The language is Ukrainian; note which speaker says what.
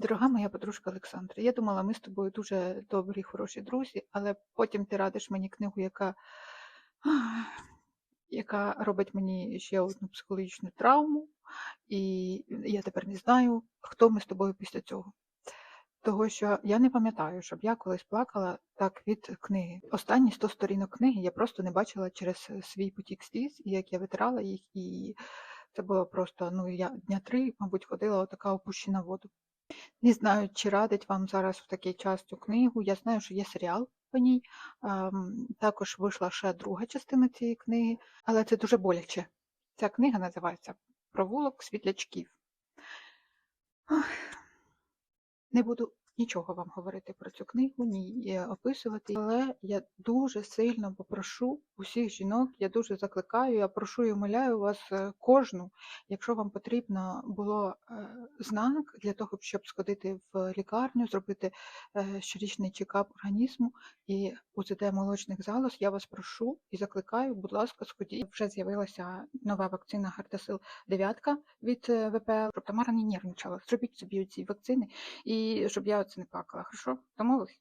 Speaker 1: Дорога моя подружка Олександра, я думала, ми з тобою дуже добрі, хороші друзі, але потім ти радиш мені книгу, яка, яка робить мені ще одну психологічну травму, і я тепер не знаю, хто ми з тобою після цього. Того, що я не пам'ятаю, щоб я колись плакала так від книги. Останні 100 сторінок книги я просто не бачила через свій потік сліз, і як я витирала їх, і це було просто, ну я дня три, мабуть, ходила отака опущена воду. Не знаю, чи радить вам зараз в такий час цю книгу. Я знаю, що є серіал по ній. Ем, Також вийшла ще друга частина цієї книги, але це дуже боляче. Ця книга називається Провулок світлячків. Не буду нічого вам говорити про цю книгу, ні е, описувати, але я дуже сильно попрошу усіх жінок, я дуже закликаю, я прошу і умоляю вас е, кожну, якщо вам потрібно було е, знак для того, щоб сходити в лікарню, зробити щорічний чекап організму і УЗД молочних залоз, я вас прошу і закликаю, будь ласка, сходіть. Вже з'явилася нова вакцина Гартасил 9 від ВПЛ, щоб Тамара не нервничала. Зробіть собі ці вакцини і щоб я оце не плакала. Хорошо? Домовились?